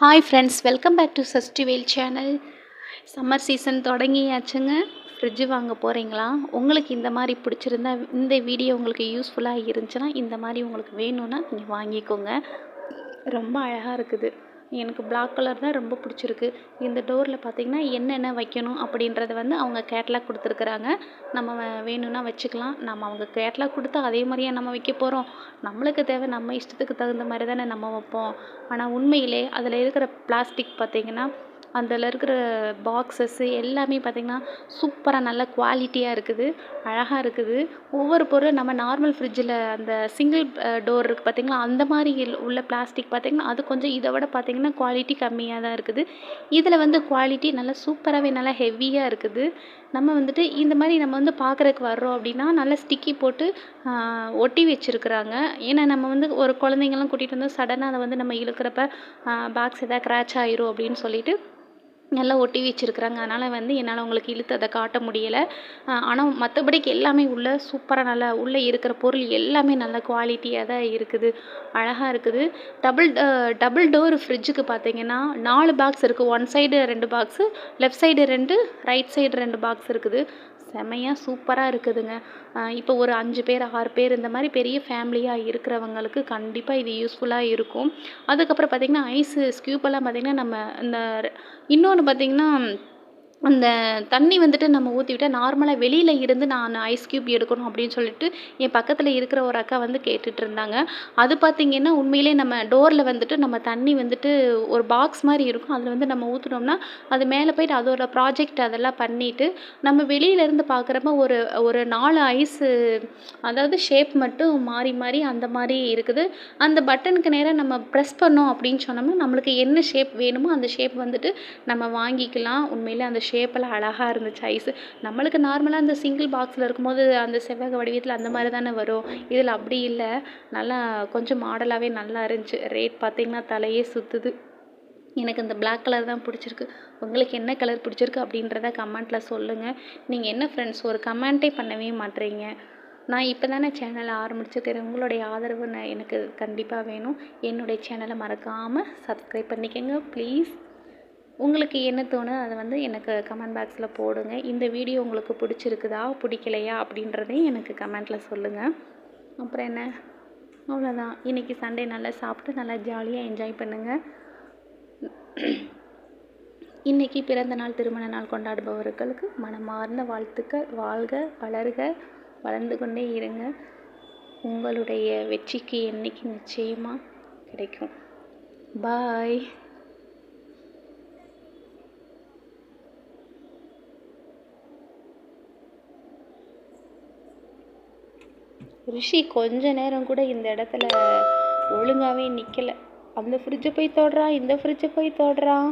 Hi friends welcome back to சஸ்டிவேல் channel summer season தொடங்கியாச்சுங்க. Fridge வாங்க போகிறீங்களா உங்களுக்கு இந்த மாதிரி பிடிச்சிருந்தா இந்த வீடியோ உங்களுக்கு யூஸ்ஃபுல்லாக இருந்துச்சுன்னா இந்த மாதிரி உங்களுக்கு வேணும்னா நீங்கள் வாங்கிக்கோங்க. ரொம்ப அழகாக இருக்குது. எனக்கு பிளாக் கலர் தான் ரொம்ப பிடிச்சிருக்கு. இந்த டோரில் பார்த்தீங்கன்னா என்னென்ன வைக்கணும் அப்படின்றத வந்து அவங்க கேட்லாக் கொடுத்துருக்குறாங்க. நம்ம வேணும்னா வச்சுக்கலாம். நம்ம அவங்க கேட்லாக் கொடுத்தா அதே மாதிரியே நம்ம வைக்க போகிறோம் நம்மளுக்கு தேவை நம்ம இஷ்டத்துக்கு தகுந்த மாதிரி தானே நம்ம வைப்போம். ஆனால் உண்மையிலே அதில் இருக்கிற பிளாஸ்டிக் பார்த்திங்கன்னா அதில் இருக்கிற பாக்ஸஸ்ஸு எல்லாமே பார்த்திங்கன்னா சூப்பராக நல்ல குவாலிட்டியாக இருக்குது அழகாக இருக்குது. ஒவ்வொரு பொருளும் நம்ம நார்மல் ஃப்ரிட்ஜில் அந்த சிங்கிள் டோர் இருக்குது பார்த்திங்களா அந்த மாதிரி உள்ள பிளாஸ்டிக் பார்த்திங்கன்னா அது கொஞ்சம் இதை விட பார்த்திங்கன்னா குவாலிட்டி கம்மியாக தான் இருக்குது. இதில் வந்து குவாலிட்டி நல்லா சூப்பராகவே நல்லா ஹெவியாக இருக்குது. நம்ம வந்துட்டு இந்த மாதிரி நம்ம வந்து பார்க்குறதுக்கு வர்றோம் அப்படின்னா நல்லா ஸ்டிக்கி போட்டு ஒட்டி வச்சுருக்குறாங்க. ஏன்னா நம்ம வந்து ஒரு குழந்தைங்கலாம் கூட்டிகிட்டு வந்து சடனாக அதை வந்து நம்ம இழுக்கிறப்ப பாக்ஸ் எதாவது க்ராச் ஆயிரும் அப்படின்னு சொல்லிட்டு நல்லா ஒட்டி வச்சுருக்குறாங்க. அதனால் வந்து என்னால் உங்களுக்கு இழுத்து அதை காட்ட முடியலை. ஆனால் மற்றபடிக்கு எல்லாமே உள்ள சூப்பராக நல்லா உள்ளே இருக்கிற பொருள் எல்லாமே நல்ல குவாலிட்டியாக தான் இருக்குது. அழகாக இருக்குது. டபுள் டபுள் டோர் ஃப்ரிட்ஜுக்கு பார்த்தீங்கன்னா நாலு பாக்ஸ் இருக்குது ஒன் சைடு ரெண்டு பாக்ஸு லெஃப்ட் சைடு ரெண்டு ரைட் சைடு ரெண்டு பாக்ஸ் இருக்குது. செமையாக சூப்பராக இருக்குதுங்க. இப்போ ஒரு அஞ்சு பேர் ஆறு பேர் இந்த மாதிரி பெரிய ஃபேமிலியாக இருக்கிறவங்களுக்கு கண்டிப்பாக இது யூஸ்ஃபுல்லாக இருக்கும். அதுக்கப்புறம் பார்த்திங்கன்னா ஐஸு ஸ்கியூப்பெல்லாம் பார்த்திங்கன்னா நம்ம இந்த இன்னொன்று பார்த்திங்கன்னா அந்த தண்ணி வந்துட்டு நம்ம ஊற்றி விட்டால் நார்மலாக வெளியில் இருந்து நான் ஐஸ் க்யூப் எடுக்கணும் அப்படின்னு சொல்லிட்டு என் பக்கத்தில் இருக்கிற ஒரு அக்கா வந்து கேட்டுட்டு இருந்தாங்க. அது பார்த்திங்கன்னா உண்மையிலே நம்ம டோரில் வந்துட்டு நம்ம தண்ணி வந்துட்டு ஒரு பாக்ஸ் மாதிரி இருக்கும். அதில் வந்து நம்ம ஊற்றுனோம்னா அது மேலே போயிட்டு அதோட ப்ராஜெக்ட் அதெல்லாம் பண்ணிவிட்டு நம்ம வெளியிலேருந்து பார்க்குறப்ப ஒரு ஒரு நாலு ஐஸு அதாவது ஷேப் மட்டும் மாறி மாறி அந்த மாதிரி இருக்குது. அந்த பட்டனுக்கு நேராக நம்ம ப்ரெஸ் பண்ணோம் அப்படின்னு சொன்னோம்னா நம்மளுக்கு என்ன ஷேப் வேணுமோ அந்த ஷேப் வந்துட்டு நம்ம வாங்கிக்கலாம். உண்மையிலே அந்த ஷேப்பெல்லாம் அழகாக இருந்துச்சு ஐஸு நம்மளுக்கு நார்மலாக அந்த சிங்கிள் பாக்ஸில் இருக்கும்போது அந்த செவ்வக வடிவத்தில் அந்த மாதிரி தானே வரும். இதில் அப்படி இல்லை. நல்லா கொஞ்சம் மாடலாகவே நல்லா இருந்துச்சு. ரேட் பார்த்திங்கன்னா தலையே சுற்றுது எனக்கு இந்த பிளாக் கலர் தான் பிடிச்சிருக்கு. உங்களுக்கு என்ன கலர் பிடிச்சிருக்கு அப்படின்றத கமெண்ட்டில் சொல்லுங்கள் நீங்கள் என்ன ஃப்ரெண்ட்ஸ் ஒரு கமெண்ட்டே பண்ணவே மாட்றீங்க நான் இப்போ தானே சேனலை ஆரம்பிச்சிருக்கிறேன் உங்களுடைய ஆதரவு நான் எனக்கு கண்டிப்பாக வேணும். என்னுடைய சேனலை மறக்காமல் சப்ஸ்கிரைப் பண்ணிக்கோங்க. ப்ளீஸ் உங்களுக்கு என்ன தோணுதோ அதை வந்து எனக்கு கமெண்ட் பாக்ஸில் போடுங்க. இந்த வீடியோ உங்களுக்கு பிடிச்சிருக்குதா பிடிக்கலையா அப்படின்றதையும் எனக்கு கமெண்ட்டில் சொல்லுங்கள் அப்புறம் என்ன? அவ்வளோதான் இன்றைக்கி சண்டே நல்லா சாப்பிட்டு நல்லா ஜாலியாக என்ஜாய் பண்ணுங்கள் இன்றைக்கி பிறந்த நாள் திருமண நாள் கொண்டாடுபவர்களுக்கு மனமார்ந்த வாழ்த்துக்கள். வாழ்க வளர்க வளர்ந்து கொண்டே இருங்க. உங்களுடைய வெற்றிக்கு என்னைக்கு நிச்சயமாக கிடைக்கும். பாய் ரிஷி கொஞ்ச நேரம் கூட இந்த இடத்துல ஒழுங்காகவே நிற்கலை அந்த ஃப்ரிட்ஜை போய் தொடுறான் இந்த ஃப்ரிட்ஜை போய் தொடுறான்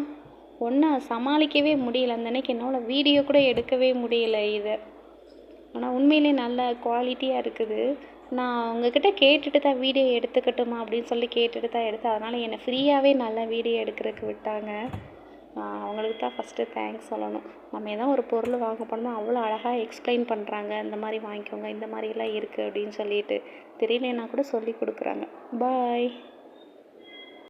ஒன்றா சமாளிக்கவே முடியல. அந்த அன்னைக்கு என்னால் வீடியோ கூட எடுக்கவே முடியல இதை. ஆனால் உண்மையிலே நல்ல குவாலிட்டியாக இருக்குது. நான் உங்ககிட்ட கேட்டுட்டு தான் வீடியோ எடுத்துக்கட்டுமா அப்படின்னு சொல்லி கேட்டுட்டு தான் எடுத்தேன். அதனால் என்னை ஃப்ரீயாகவே நல்லா வீடியோ எடுக்கிறதுக்கு விட்டாங்க. அவங்களுக்கு தான் ஃபஸ்ட்டு தேங்க்ஸ் சொல்லணும். நம்ம எதாவது ஒரு பொருள் வாங்க போனோம்னா அவ்வளோ அழகாக எக்ஸ்பிளைன் பண்ணுறாங்க இந்த மாதிரி வாங்கிக்கோங்க இந்த மாதிரிலாம் இருக்குது அப்படின்னு சொல்லிட்டு. தெரியலனா கூட சொல்லி கொடுக்குறாங்க. பாய்